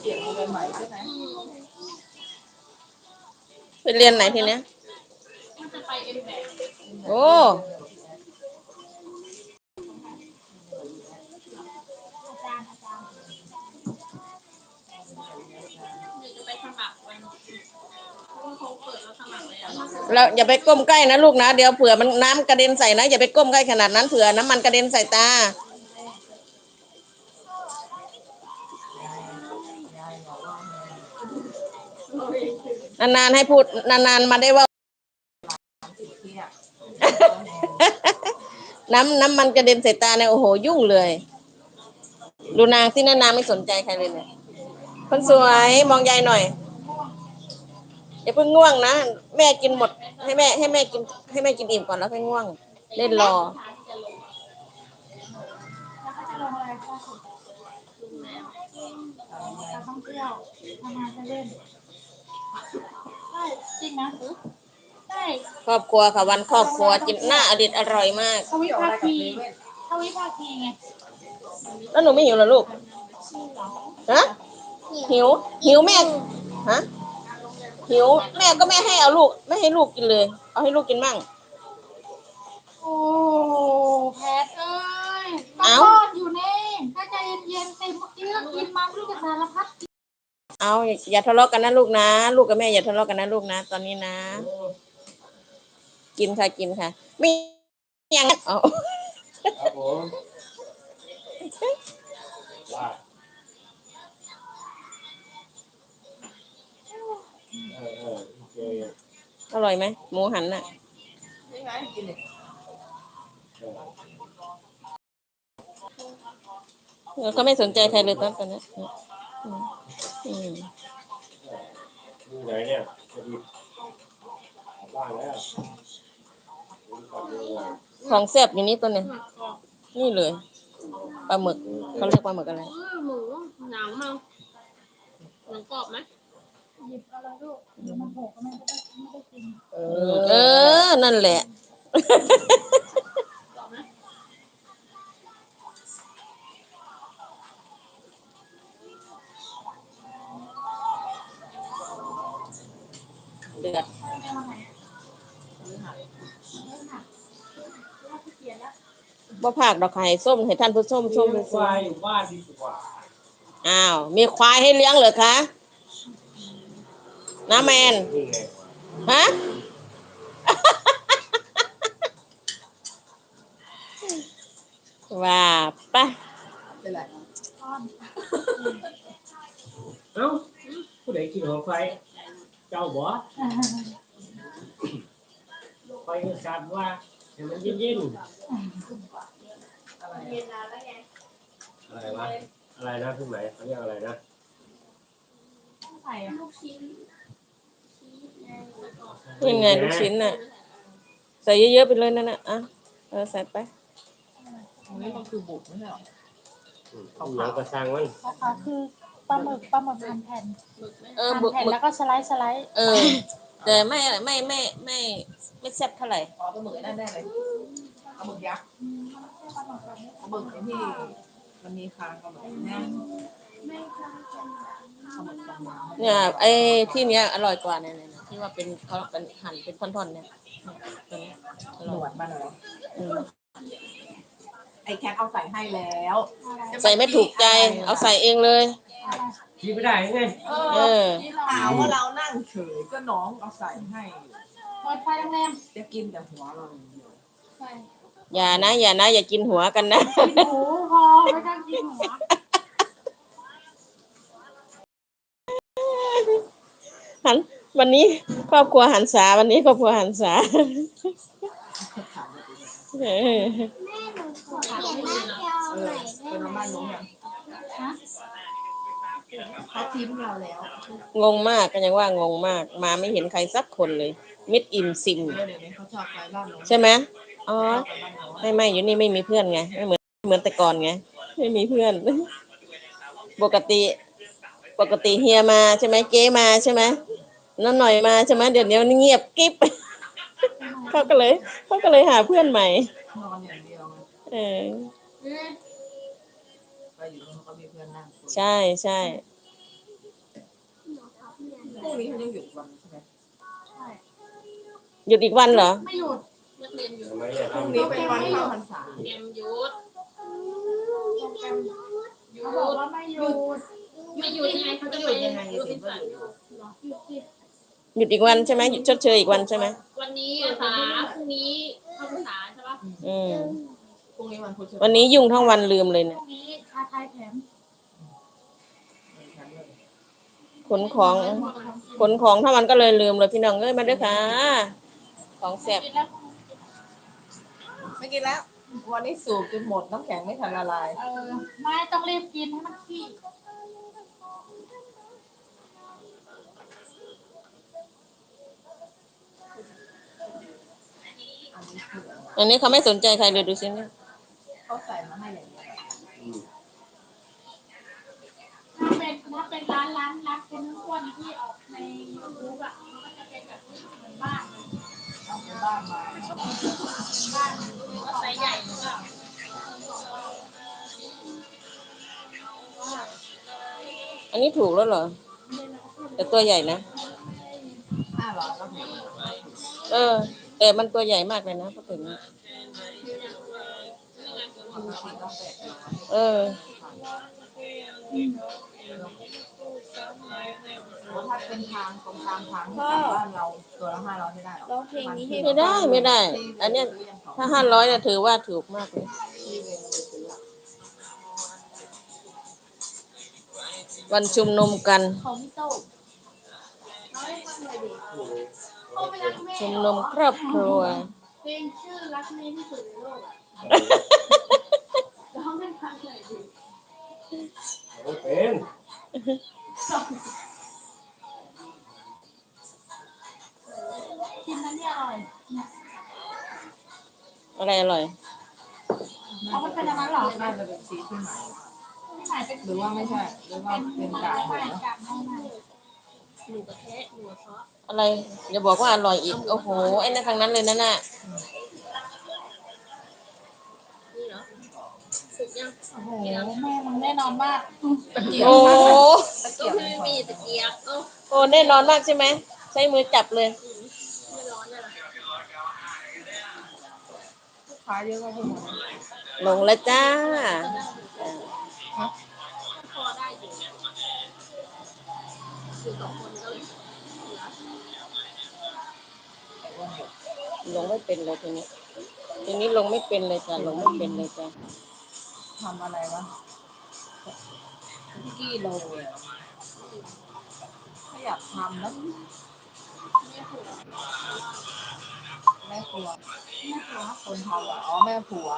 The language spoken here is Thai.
เปลี่ยนโรงเรียนใหม่ใช่ไหมไปเรียนไหนทีเนี้ยโอ้เราอย่าไปก้มใกล้นะลูกนะ เดี๋ยวเผื่อมันน้ำกระเด็นใส่นะ อย่าไปก้มใกล้ขนาดนั้นเผื่อน้ำมันกระเด็นใส่ตา นานๆให้พูดนานๆมาได้ว่า น้ำน้ำมันกระเด็นใส่ตาเนี่ยโอ้โหยุ่งเลย ดูนางที่นั่นนางไม่สนใจใครเลยเนี่ยคนสวยมองยายหน่อยอย่าเพิ่งง่วงนะแม่กินหมด ให้แม่ ให้แม่กิน ให้แม่กินอิ่มก่อนแล้วค่อยง่วง เล่นรอการท่องเที่ยวทำงานไปเล่น ได้จริงนะได้ครอบครัวค่ะวันครอบครัวจินหน้าอดิตอร่อยมากทวิภาคีทวิภาคีไงแล้วหนูไม่หิวเหรอลูกฮะหิว หิวแม่ฮะหิวแม่ก็ไม่ให้เอาลูก ไม่ให้ลูกกินเลย เอาให้ลูกกินมั่ง โอ้แพทเอ้ยเอ้าป้อนอยู่นี่ถ้าใจเย็นๆเต็มเมื่อกี้ก็กินมาไม่รู้จะสารพัดเอาอาอย่าทะเลาะกันนะลูกนะ ลูกกับแม่อย่าทะเลาะกันนะลูกนะ ตอนนี้นะ กินค่ะกินค่ะไม่ยังเอาครับผมว่าเออเออโออร่อยไหมหมูหันน่ะกินเลยเออเออเขาไม่สนใจใครเลยตอนนี้ อืมอืมอยู่ไหนเนี่ยพอดีบ้านแล้วผมกลับเมืองเลยของแซ่บอยู่นี่ตัวเนี่ยนี่เลยปลาหมึกเขาเรียกปลาหมึกอะไรเออหมูหนังเมาหนังกรอบไหมหยิบอะไรลูกเดี๋ยวมันหกก็ไม่ได้ไม่ได้กินเอเออนั่นแหละ เดือดบ่ผากดอกไข่ส้มให้ท่านผู้ชมชมเลี้ดูยควายอยู่บ้านดีกว่าอ้าว มีควายให้เลี้ยงเหรอคะน้าแมนฮะว่าปะเป็นไรเอ้าผู้ใดกินของไฟ เจ้าบ่ไฟก็สั่นว่าให้มันเย็นๆอะไรเย็นนานแล้วไงอะไรวะอะไรนะทุกไหนเขาเรียกอะไรนะใส่อะลูกชิ้นชีสไงยังไงลูกชิ้นน่ะ ใส่เยอะๆไปเลยนั่นน่ะอะเออใส่ไปตรงนี้มันคือบุกไม่ใช่หรออืมเหลืองกระซังมันนะคะคือ ปลาหมึกปลาหมึกหั่นแผ่นหมึกไหมเออหั่นบึกแผ่นบึกแล้วก็สไลด์สไลด์เออ แต่ไม่ไม่ไม่ไม่ไม่แซ่บเท่าไหร่อ๋อปลาหมึกไอ้นั่นได้เลยปลาหมึกยักษ์อืมมันไม่ใช่ปลาหมึกแบบนี้ปลาหมึกไอ้ที่มันมีคางปลาหมึกเนี่ยปลาหมึกดำน้ำเนี่ยไอ้ที่เนี้ยอร่อยกว่าเนี่ยเนี่ยที่ว่าเป็นเขาเป็นหั่นเป็นท่อนๆเนี่ยตัวเนี้ยอหนร่อวยดมันเหรออืมไอ้แคทเอาใส่ให้แล้วอะไรใส่ไม่ถูกใจ เอาใส่เองเลย อะไรกินไม่ได้ไงเออถามว่าเรานั่งเฉยก็น้องเอาใส่ให้ เปิดไฟแรงจะกินแต่หัวเราอย่างเดียวๆใส่อย่านะ อย่านะ อย่ากินหัวกันนะ กินหมูพอไม่ต้องกินหัวหันวันนี้ครอบครัวหันษาวันนี้ครอบครัวหันษาถามว่าเป็นไงเออเออเป็นมาม่าน้องยังฮะ เขาทิ้งเราแล้วงงมากก็ยังว่างงมาก มาไม่เห็นใครสักคนเลย มิดอิ่มซิมเออเดี๋ยวนี้เขาชอบไปบ้านน้องใช่ไหมอ๋อ ชอบไปบ้านน้องไม่ไม่อยู่นี่ไม่มีเพื่อนไงไม่เหมือนเหมือนแต่ก่อนไงไม่มีเพื่อน ปกติ ปกติเฮียมาใช่ไหมเจ๊มาใช่ไหมนั่นหน่อยมาใช่ไหมเดี๋ยวนี้เงียบกิ๊บ เขาก็เลยเขาก็เลยหาเพื่อนใหม่ นอนอย่างเดียว เออไปอยู่นู้นเขาก็มีเพื่อนนั่งคุย ใช่ใช่พรุ่งนี้เขายังหยุดวันใช่ไหมใช่หยุดอีกวันเหรอ ไม่หยุดนักเรียนอยู่ทำไมอะพรุ่งนี้เป็นวันเข้าพรรษาเตรียมหยุดโปรแกรมหยุเขาบอกดว่าไม่หยุดไม่หยุดยังไงเขาจะไปรู้สิสันอยู่หยุดสิหยุดอีกวันใช่ไหมหยุดชดเชยอีกวันใช่ไหมวันนี้ภาษาพรุ่งนี้เข้าภาษาใช่ปะอืมพรุ่งนี้วันพุธใช่ไหมวันนี้ยุ่งทั้งวันลืมเลยพเนี่ยรุ่งนี้ชาไทยแถม ขนของขนของทั้งวันก็เลยลืมเลยพี่น้องเอ้ยมาด้วยค่ะ ของแซ่บกินแล้วไม่กินแล้ว วันนี้สูบจนหมดน้ำแข็งไม่ทันละลายเออไม่ต้องรีบกินให้มันขี้อันนี้คืออันนี้เขาไม่สนใจใครเลยดูสิเนี่ยเขาใส่มาให้อย่าง เป็นร้านร้านร้านเป็นอ้วนที่ออกในยูทูบอะมันก็จะเป็นแบบเหมือนบ้านเอาไปบ้านมาบ้านก็ไซส์ใหญ่หรือเปล่าอันนี้ถูกแล้วเหรอ แต่ตัวใหญ่นะ ห้าร้อยก็ถูกเออ แต่มันตัวใหญ่มากเลยนะพูดถึงนะเออ ถ้าเป็นทางตรงตามทางที่กลับบ้านเราตัวละห้าร้อยไม่ได้หรอร้องเพลงนี้ให้ไม่ได้ไม่ได้ อันเนี้ยถ้าห้าร้อยเนี่ยถือว่าถูกมากเลยวันชุมนุมกัน ของพี่โต้น้อยทำอะไรดีโต้ไม่รักแม่ชุมเหรนุอมครอบครัว เพลงชื่อรักแม่ที่สุดในโลก กินนั้นเนี่ยอร่อยเนี่ยอะไรอร่อยเอามันเป็นอย่างนั้นเหรอน่าจะเป็นสีที่ไหนที่ไหนเป็นหรือว่าไม่ใช่หรือว่าเป็นกากหมูกากหมูหมูกระเทะหมูกระเทาะอะไรอย่าบอกว่าอร่อยอีก โอ้โหไอ้นั่นทางนั้นเลยนั่นน่ะ นี่เหรอ สุกยังโอ้โหแม่มันแน่นอนมากตะเกียบโอ้ตะก็เกียบคือไม่มีตะเกียบเอ้าโอ้แน่นอนมากใช่ไหม ใช้มือจับเลย ไม่ร้อนเลยเหรอลูกค้าเยอะก็พูดหมดนะลงแล้วจ้า พอได้อยู่อยู่สองคนก็เลยลงไม่เป็นเลยทีนี้ ทีนี้ลงไม่เป็นเลยจ้ะ ลงไม่เป็นเลยจ้ะ ทำอะไรวะกี่โลเลยไม่อยากทำแล้วแม่ผัวแม่ผัวคนทำเหรออ๋อแม่ผัว